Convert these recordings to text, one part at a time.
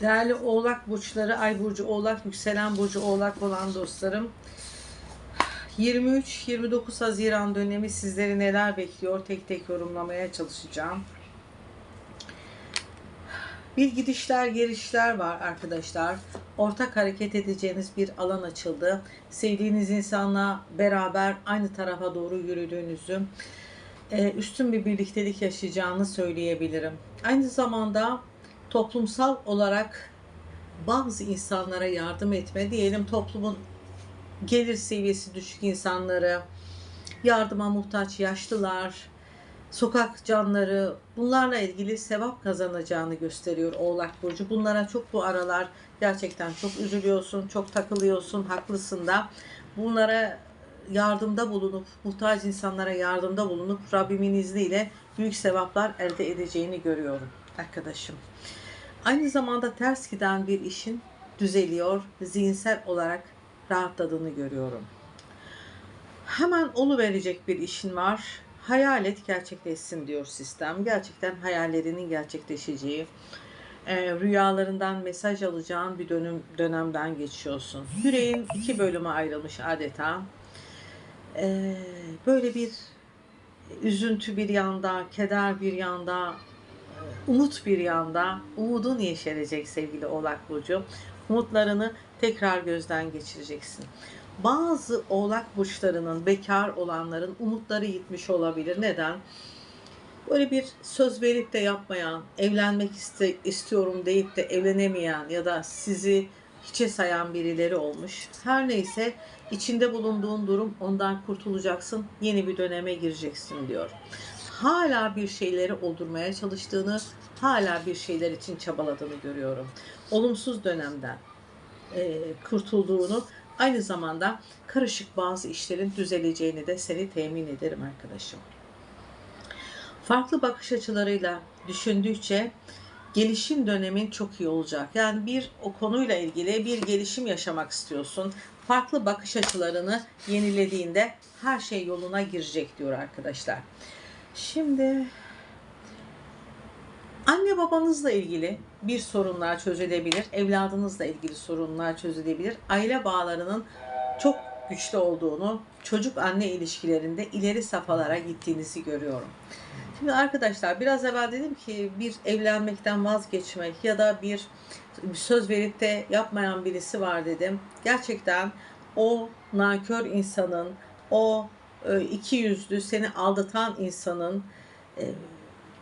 Değerli Oğlak burçları, Ay burcu Oğlak, yükselen burcu Oğlak olan dostlarım. 23-29 Haziran dönemi sizleri neler bekliyor tek tek yorumlamaya çalışacağım. Bir gidişler gelişler var arkadaşlar. Ortak hareket edeceğiniz bir alan açıldı. Sevdiğiniz insanla beraber aynı tarafa doğru yürüdüğünüzü, e, üstün bir birliktelik yaşayacağını söyleyebilirim. Aynı zamanda toplumsal olarak bazı insanlara yardım etme, diyelim toplumun gelir seviyesi düşük insanları, yardıma muhtaç yaşlılar, sokak canları bunlarla ilgili sevap kazanacağını gösteriyor Oğlak Burcu. Bunlara çok bu aralar gerçekten çok üzülüyorsun, çok takılıyorsun, haklısın da. Bunlara yardımda bulunup, muhtaç insanlara yardımda bulunup Rabbimin izniyle büyük sevaplar elde edeceğini görüyorum arkadaşım. Aynı zamanda ters giden bir işin düzeliyor, zihinsel olarak rahatladığını görüyorum. Hemen olu verecek bir işin var. Hayal et gerçekleşsin diyor sistem. Gerçekten hayallerinin gerçekleşeceği, e, rüyalarından mesaj alacağın bir dönüm dönemden geçiyorsun. Yüreğin iki bölüme ayrılmış adeta. E, böyle bir üzüntü bir yanda, keder bir yanda, umut bir yanda, umudun yeşerecek sevgili Oğlak Burcu. Umutlarını tekrar gözden geçireceksin. Bazı Oğlak Burçlarının, bekar olanların umutları gitmiş olabilir. Neden? Böyle bir söz verip de yapmayan, evlenmek iste, istiyorum deyip de evlenemeyen ya da sizi hiçe sayan birileri olmuş. Her neyse içinde bulunduğun durum ondan kurtulacaksın, yeni bir döneme gireceksin diyor hala bir şeyleri oldurmaya çalıştığını, hala bir şeyler için çabaladığını görüyorum. Olumsuz dönemden e, kurtulduğunu, aynı zamanda karışık bazı işlerin düzeleceğini de seni temin ederim arkadaşım. Farklı bakış açılarıyla düşündükçe gelişim dönemin çok iyi olacak. Yani bir o konuyla ilgili bir gelişim yaşamak istiyorsun. Farklı bakış açılarını yenilediğinde her şey yoluna girecek diyor arkadaşlar. Şimdi anne babanızla ilgili bir sorunlar çözülebilir. Evladınızla ilgili sorunlar çözülebilir. Aile bağlarının çok güçlü olduğunu, çocuk anne ilişkilerinde ileri safhalara gittiğinizi görüyorum. Şimdi arkadaşlar biraz evvel dedim ki bir evlenmekten vazgeçmek ya da bir söz verip de yapmayan birisi var dedim. Gerçekten o nankör insanın, o iki yüzlü seni aldatan insanın e,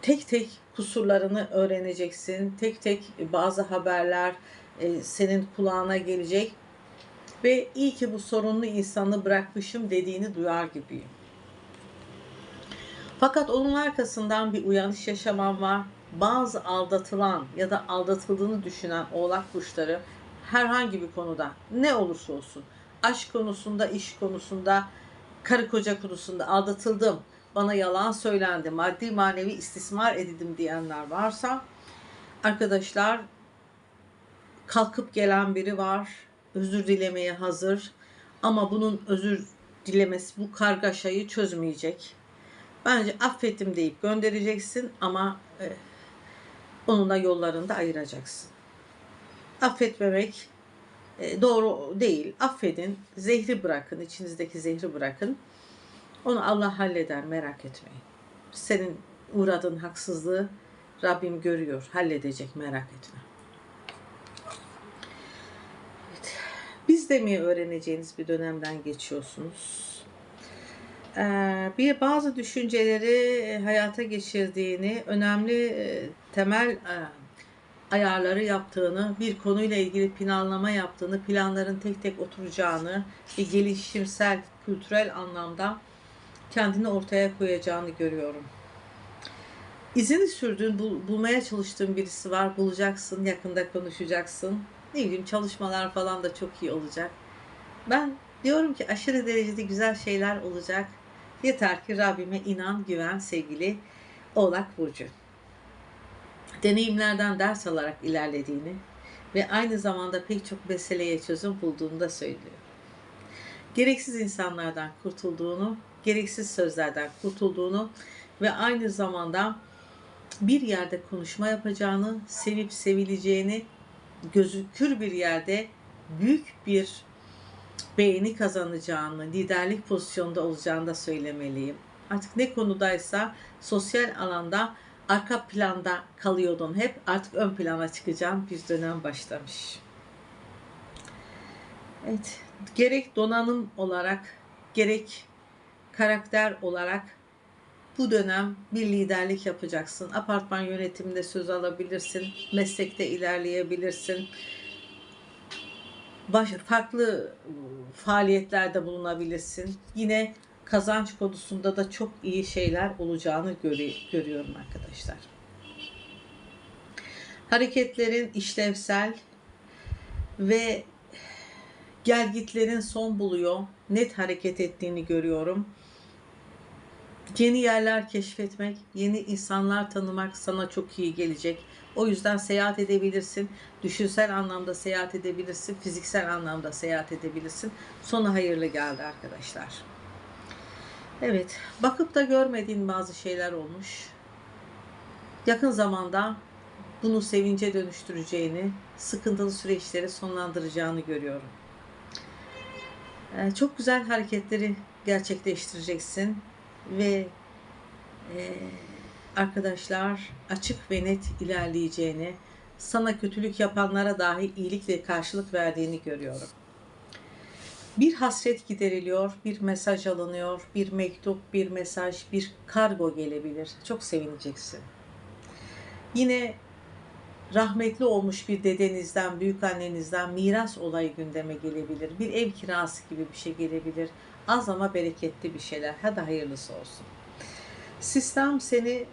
tek tek kusurlarını öğreneceksin. Tek tek bazı haberler e, senin kulağına gelecek ve iyi ki bu sorunlu insanı bırakmışım dediğini duyar gibiyim. Fakat onun arkasından bir uyanış yaşamam var. Bazı aldatılan ya da aldatıldığını düşünen oğlak burçları herhangi bir konuda ne olursa olsun aşk konusunda, iş konusunda, karı koca konusunda aldatıldım, bana yalan söylendi, maddi manevi istismar edildim diyenler varsa arkadaşlar kalkıp gelen biri var, özür dilemeye hazır ama bunun özür dilemesi bu kargaşayı çözmeyecek. Bence affettim deyip göndereceksin ama e, onunla yollarını da ayıracaksın. Affetmemek doğru değil. Affedin, zehri bırakın, içinizdeki zehri bırakın. Onu Allah halleder, merak etmeyin. Senin uğradığın haksızlığı Rabbim görüyor, halledecek, merak etme. Evet. Biz de mi öğreneceğiniz bir dönemden geçiyorsunuz? Ee, bir bazı düşünceleri hayata geçirdiğini, önemli e, temel e, ayarları yaptığını, bir konuyla ilgili planlama yaptığını, planların tek tek oturacağını ve gelişimsel, kültürel anlamda kendini ortaya koyacağını görüyorum. İzini sürdüğün, bul, bulmaya çalıştığın birisi var, bulacaksın, yakında konuşacaksın. Ne bileyim çalışmalar falan da çok iyi olacak. Ben diyorum ki aşırı derecede güzel şeyler olacak. Yeter ki Rabbime inan, güven sevgili Oğlak Burcu deneyimlerden ders alarak ilerlediğini ve aynı zamanda pek çok meseleye çözüm bulduğunu da söylüyor. Gereksiz insanlardan kurtulduğunu, gereksiz sözlerden kurtulduğunu ve aynı zamanda bir yerde konuşma yapacağını, sevip sevileceğini gözükür bir yerde büyük bir beğeni kazanacağını, liderlik pozisyonda olacağını da söylemeliyim. Artık ne konudaysa sosyal alanda arka planda kalıyordun hep artık ön plana çıkacağın bir dönem başlamış. Evet, gerek donanım olarak gerek karakter olarak bu dönem bir liderlik yapacaksın. Apartman yönetiminde söz alabilirsin, meslekte ilerleyebilirsin. Baş, farklı faaliyetlerde bulunabilirsin. Yine kazanç konusunda da çok iyi şeyler olacağını görüyorum arkadaşlar. Hareketlerin işlevsel ve gelgitlerin son buluyor. Net hareket ettiğini görüyorum. Yeni yerler keşfetmek, yeni insanlar tanımak sana çok iyi gelecek. O yüzden seyahat edebilirsin. Düşünsel anlamda seyahat edebilirsin. Fiziksel anlamda seyahat edebilirsin. Sonu hayırlı geldi arkadaşlar. Evet, bakıp da görmediğin bazı şeyler olmuş. Yakın zamanda bunu sevince dönüştüreceğini, sıkıntılı süreçleri sonlandıracağını görüyorum. Ee, Çok güzel hareketleri gerçekleştireceksin ve e, arkadaşlar açık ve net ilerleyeceğini, sana kötülük yapanlara dahi iyilikle karşılık verdiğini görüyorum. Bir hasret gideriliyor, bir mesaj alınıyor, bir mektup, bir mesaj, bir kargo gelebilir. Çok sevineceksin. Yine rahmetli olmuş bir dedenizden, büyük annenizden miras olayı gündeme gelebilir. Bir ev kirası gibi bir şey gelebilir. Az ama bereketli bir şeyler. Hadi hayırlısı olsun. Sistem seni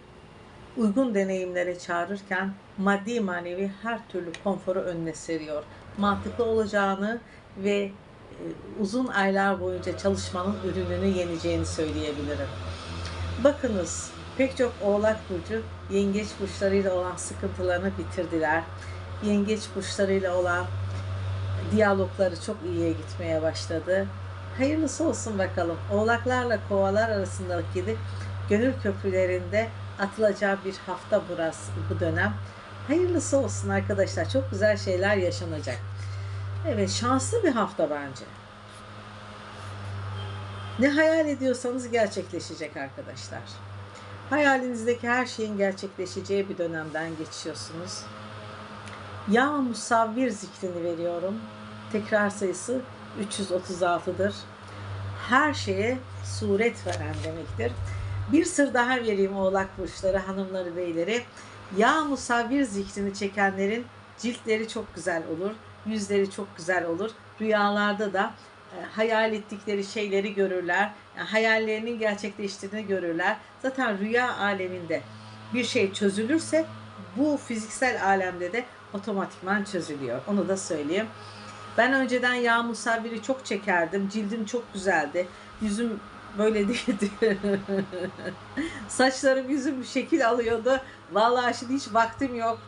uygun deneyimlere çağırırken maddi manevi her türlü konforu önüne seriyor. Mantıklı olacağını ve uzun aylar boyunca çalışmanın ürününü yeneceğini söyleyebilirim. Bakınız pek çok oğlak burcu yengeç burçlarıyla olan sıkıntılarını bitirdiler. Yengeç burçlarıyla olan diyalogları çok iyiye gitmeye başladı. Hayırlısı olsun bakalım. Oğlaklarla kovalar arasındaki gönül köprülerinde atılacağı bir hafta burası bu dönem. Hayırlısı olsun arkadaşlar. Çok güzel şeyler yaşanacak. Evet şanslı bir hafta bence. Ne hayal ediyorsanız gerçekleşecek arkadaşlar. Hayalinizdeki her şeyin gerçekleşeceği bir dönemden geçiyorsunuz. Ya musavvir zikrini veriyorum. Tekrar sayısı 336'dır. Her şeye suret veren demektir. Bir sır daha vereyim oğlak burçları, hanımları, beyleri. Ya musavvir zikrini çekenlerin ciltleri çok güzel olur. Yüzleri çok güzel olur. Rüyalarda da e, hayal ettikleri şeyleri görürler. Yani hayallerinin gerçekleştiğini görürler. Zaten rüya aleminde bir şey çözülürse bu fiziksel alemde de otomatikman çözülüyor. Onu da söyleyeyim. Ben önceden yağ musavviri çok çekerdim. Cildim çok güzeldi. Yüzüm böyle değildi. Saçlarım yüzüm şekil alıyordu. Vallahi şimdi hiç vaktim yok.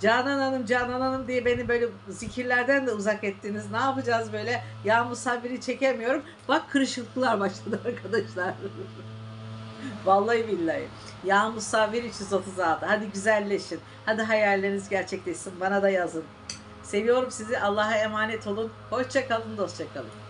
Canan Hanım, Canan Hanım diye beni böyle zikirlerden de uzak ettiniz. Ne yapacağız böyle? Yağ musavviri çekemiyorum. Bak kırışıklıklar başladı arkadaşlar. Vallahi billahi. Yağ musavvir 336. Hadi güzelleşin. Hadi hayalleriniz gerçekleşsin. Bana da yazın. Seviyorum sizi. Allah'a emanet olun. Hoşça kalın, dostça kalın.